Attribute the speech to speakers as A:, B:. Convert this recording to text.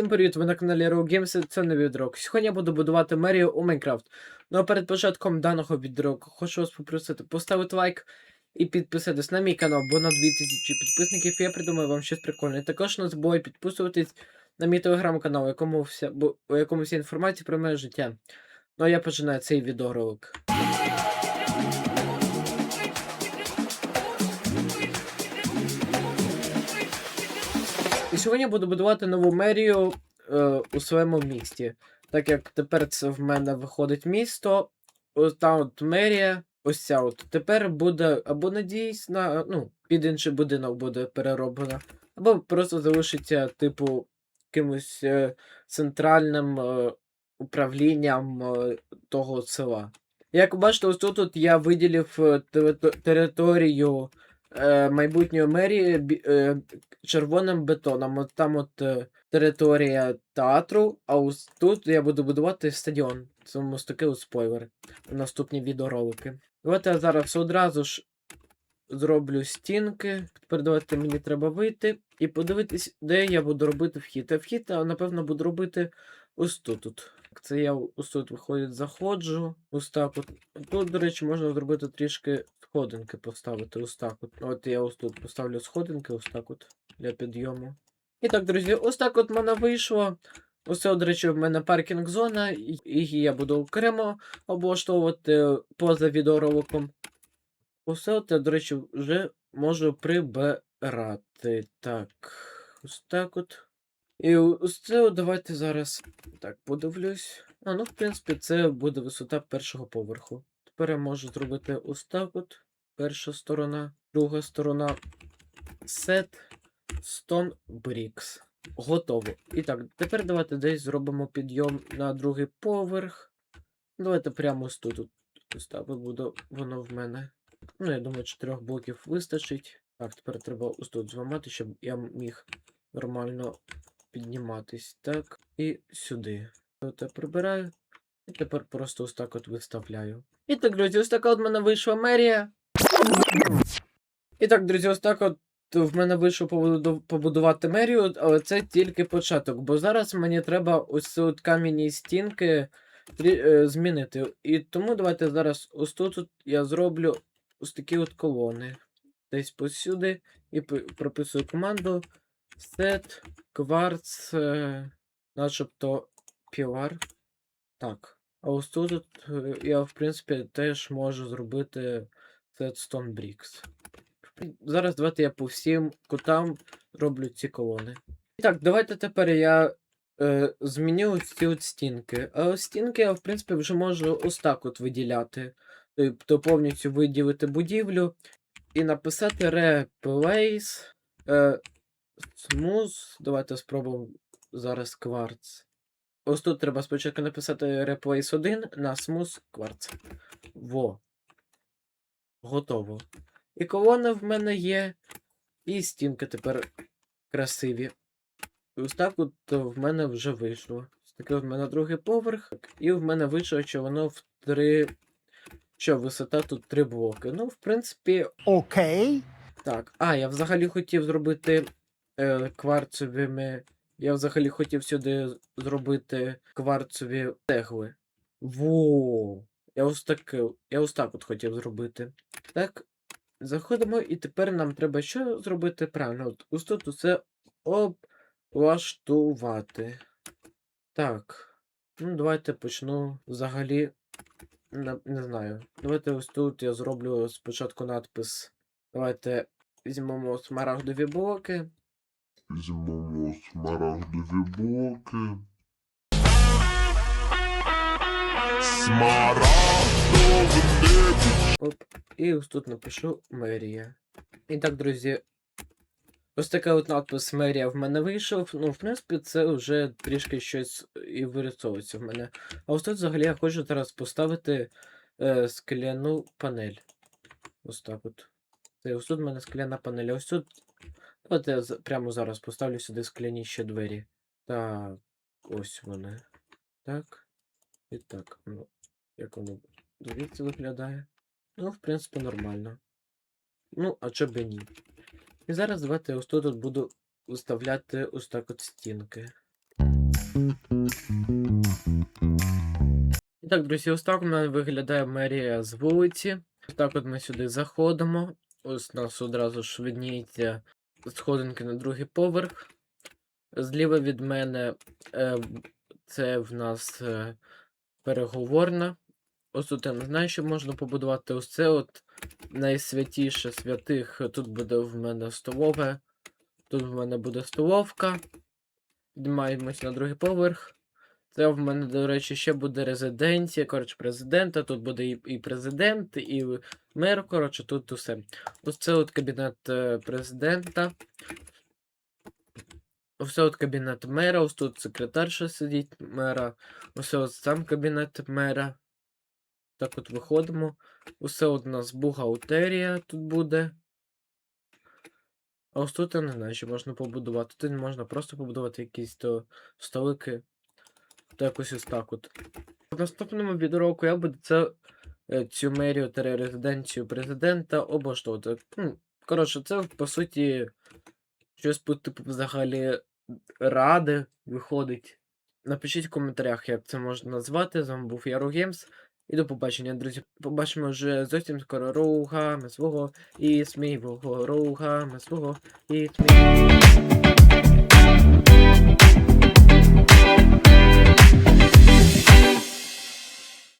A: Всім привіт, ви на каналі Row Games, це новий відрок. Сьогодні я буду будувати мерію у Майнкрафт. Ну а перед початком даного відроку хочу вас попросити поставити лайк і підписатись на мій канал, бо на 2000 підписників я придумаю вам щось прикольне. Також не забувай підписуватись на мій телеграм-канал, якому вся, у якому вся інформація про моє життя. Ну а я починаю цей відеоролик. Сьогодні буду будувати нову мерію е, у своєму місті. Так як тепер це в мене виходить місто, ось та от мерія, ось ця от. Тепер буде або надіюсь на, ну, під інший будинок буде перероблена, або просто залишиться, типу, якимось е, центральним е, управлінням е, того села. Як бачите, ось тут от я виділив е, терито- територію е, майбутньої мерії е, червоним бетоном. От там от е, територія театру, а ось тут я буду будувати стадіон. Це ось такий от спойлер. Наступні відеоролики. Давайте я зараз одразу ж зроблю стінки. Тепер давайте мені треба вийти і подивитись, де я буду робити вхід. А вхід, я, напевно, буду робити ось тут. от. Це я ось тут виходить, заходжу. Ось так от. Тут, до речі, можна зробити трішки сходинки поставити. Ось так от. От я ось тут поставлю сходинки, ось так от для підйому. І так, друзі, ось так от в мене вийшло. Ось це, до речі, в мене паркінг зона, і я буду окремо облаштовувати поза відеороликом. Усе я, до речі, вже можу прибирати. Так. Ось так от. І ось це давайте зараз так подивлюсь. А, ну, в принципі, це буде висота першого поверху. Тепер я можу зробити ось так от. Перша сторона, друга сторона. Set Stone Bricks. Готово. І так, тепер давайте десь зробимо підйом на другий поверх. Давайте прямо ось тут. Ось так буде воно в мене. Ну, я думаю, чотирьох блоків вистачить. Так, тепер треба ось тут зламати, щоб я міг нормально підніматись. Так, і сюди. Я прибираю. І тепер просто ось так от виставляю. І так, друзі, ось така от мене вийшла мерія. І так, друзі, ось так от в мене вийшло побудувати мерію, але це тільки початок, бо зараз мені треба ось ці от кам'яні стінки е, змінити. І тому давайте зараз ось тут от я зроблю ось такі от колони. Десь посюди і прописую команду set quartz, е, начебто пілар. Так. А ось тут е, я, в принципі, теж можу зробити set bricks. Зараз давайте я по всім кутам роблю ці колони. І так, давайте тепер я е, зміню ось ці от стінки. А ось стінки я, в принципі, вже можу ось так от виділяти. Тобто повністю виділити будівлю і написати replace е, smooth. Давайте спробуємо зараз кварц. Ось тут треба спочатку написати replace 1 на smooth quartz. Во. Готово. І колона в мене є. І стінки тепер красиві. І ось так от е, в мене вже вийшло. Ось такий от в мене другий поверх. І в мене вийшло, що воно в три. Що, висота тут три блоки. Ну, в принципі,
B: Окей.
A: так. А, я взагалі хотів зробити е, кварцевими. Я взагалі хотів сюди зробити кварцеві цегли. Во! Я ось так, я ось так от хотів зробити. Так, заходимо, і тепер нам треба що зробити правильно? От ось тут усе облаштувати. Так. Ну, давайте почну взагалі. Не, не знаю. Давайте ось тут я зроблю спочатку надпис. Давайте візьмемо смарагдові блоки.
C: Візьмемо смарагдові блоки. Смарагдове
A: Оп. І ось тут напишу мерія. І так, друзі. Ось така от надпис мерія в мене вийшов. Ну, в принципі, це вже трішки щось і вирисовується в мене. А ось тут взагалі я хочу зараз поставити е, скляну панель. Ось так от. Це ось тут в мене скляна панель. Ось тут. Давайте я прямо зараз поставлю сюди скляні ще двері. Так, ось вони. Так. І так. Ну, як воно звідси виглядає. Ну, в принципі, нормально. Ну, а чо б і ні. І зараз давайте ось тут буду виставляти ось так от стінки. І так, друзі, ось так у мене виглядає мерія з вулиці. Ось так от ми сюди заходимо. Ось нас одразу ж видніється сходинки на другий поверх. Зліва від мене е, це в нас е, переговорна. Ось тут я не знаю, що можна побудувати. Ось це от найсвятіше святих. Тут буде в мене столове. Тут в мене буде столовка. Піднімаємось на другий поверх. Це в мене, до речі, ще буде резиденція, коротше, президента. Тут буде і, і президент, і мер. Коротше, тут усе. Ось це от кабінет е, президента. Ось от кабінет мера, ось тут секретарша сидить мера. Ось от сам кабінет мера. Так от виходимо. Усе от у нас бухгалтерія тут буде. А ось тут я не знаю, що можна побудувати. Тут можна просто побудувати якісь то столики. То якось ось так от. В наступному відеоуроку я буду це, е, цю мерію та резиденцію президента облаштовувати. Ну, коротше, це по суті щось по типу взагалі ради виходить. Напишіть в коментарях, як це можна назвати. З вами був Яру Геймс. І до побачення, друзі. Побачимо вже зовсім скоро рухами свого і сміливого рухами свого і сміливого.